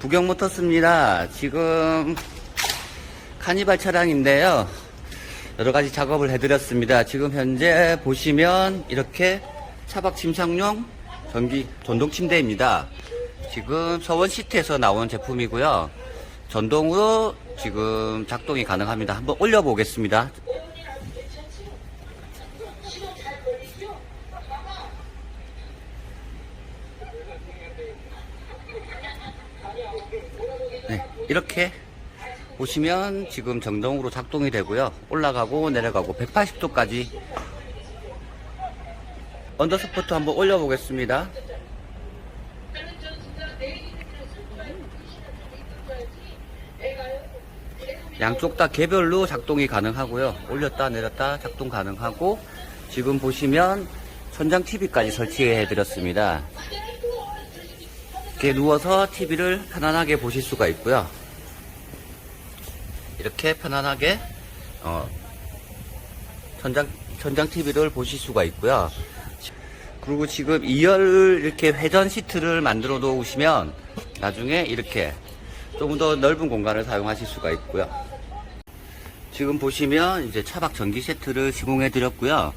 부경모터스입니다. 지금 카니발 차량인데요. 여러 가지 작업을 해드렸습니다. 지금 현재 보시면 이렇게 차박 침상용 전기 전동 침대입니다. 지금 서원 시트에서 나온 제품이고요. 전동으로 지금 작동이 가능합니다. 한번 올려보겠습니다. 네, 이렇게 보시면 지금 정동으로 작동이 되고요. 올라가고 내려가고 180도까지 언더스포트 한번 올려보겠습니다. 양쪽 다 개별로 작동이 가능하고요. 올렸다 내렸다 작동 가능하고 지금 보시면 천장 TV까지 설치해 드렸습니다. 이렇게 누워서 TV를 편안하게 보실 수가 있고요. 이렇게 편안하게 어, 천장 천장 TV를 보실 수가 있고요. 그리고 지금 2열 이렇게 회전 시트를 만들어 놓으시면 나중에 이렇게 조금 더 넓은 공간을 사용하실 수가 있고요. 지금 보시면 이제 차박 전기 세트를 시공해 드렸고요.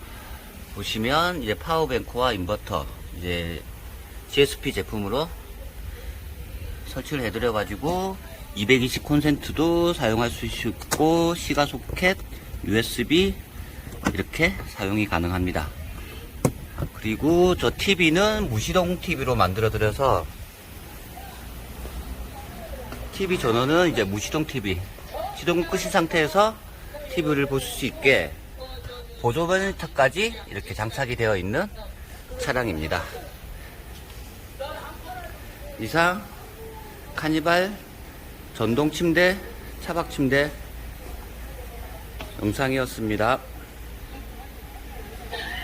보시면 이제 파워뱅크와 인버터 이제 GSP 제품으로 설치를 해드려 가지고 220 콘센트도 사용할 수 있고 시가 소켓, USB 이렇게 사용이 가능합니다. 그리고 저 TV는 무시동 TV로 만들어 드려서 TV 전원은 이제 무시동 TV 시동 끄신 상태에서 TV를 보실 수 있게 보조 모니터까지 이렇게 장착이 되어 있는 차량입니다. 이상 카니발 전동 침대, 차박 침대 영상이었습니다.